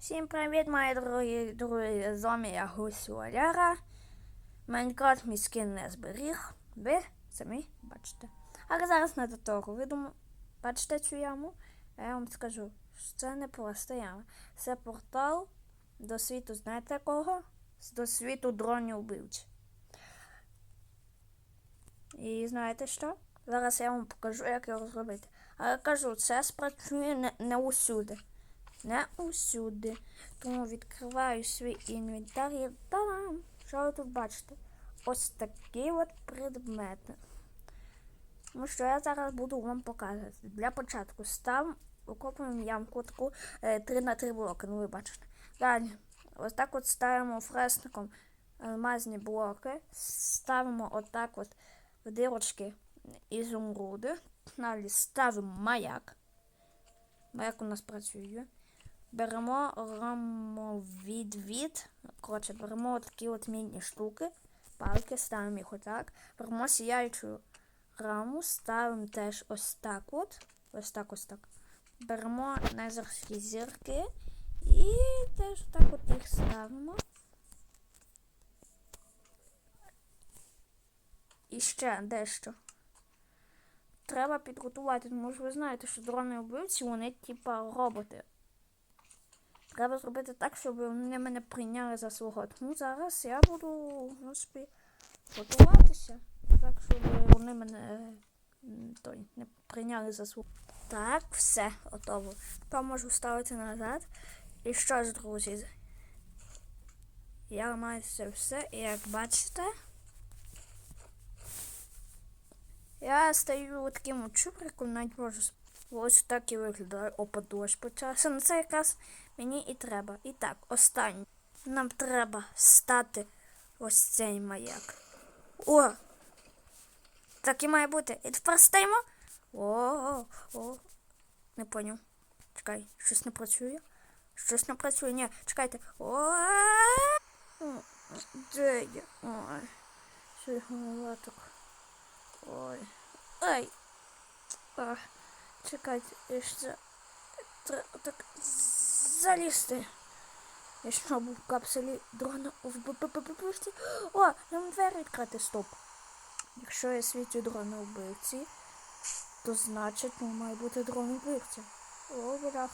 Всім привіт, мої дорогі друзі, з вами я Гусю Оляра. Майнкрафт мій скін не зберіг. Ви самі бачите. Але зараз не до того. Ви думаєте, бачите цю яму? Я вам скажу, що це не просто яма. Це портал до світу, знаєте кого? До світу дронів убивць. І знаєте що? Зараз я вам покажу, як його зробити. Але кажу, це спрацює не, не усюди. Не усюди. Тому відкриваю свій інвентар і та-дам! Що ви тут бачите? Ось такі от предмети. Тому що я зараз буду вам показувати. Для початку ставимо, окопуємо ямку таку е, 3 на 3 блоки, ну ви бачите. Далі, ось так от ставимо фресником алмазні блоки, ставимо отак от в дирочки ізумруди. Далі ставимо маяк. Маяк у нас працює. Беремо ромовідвід. Коротше, беремо такі от міні штуки, палки, ставимо їх отак. Беремо сіяючу раму, ставимо теж ось так от. Ось так ось так. Беремо незерські зірки і теж так от їх ставимо. І ще дещо. Треба підготувати, тому що ви знаєте, що дрони вбивці, вони типа роботи. Треба зробити так, щоб вони мене прийняли за свого. Тому зараз я буду, в принципі, готуватися. Так, щоб вони мене м, той, не прийняли за свого. Так, все, готово. Тепер можу ставити назад. І що ж, друзі? Я маю це все, і як бачите. Я стою таким чубриком, навіть можу ось так і виглядає. Опа, дощ почався. Ну це якраз мені і треба. І так, останнє. Нам треба стати ось цей маяк. О! Так і має бути. І тепер стаємо. О, о. Не поняв. Чекай, щось не працює. Щось не працює. Ні, чекайте. О. Де я? Ой. Що я. Ой. Чекайте, ще так залізти. Я що був в капсулі дрона в БПП-пушці. О, нам двері відкрити, стоп. Якщо я світю дрона вбивці, то значить ну, має бути дрон вбивця. О, бляха.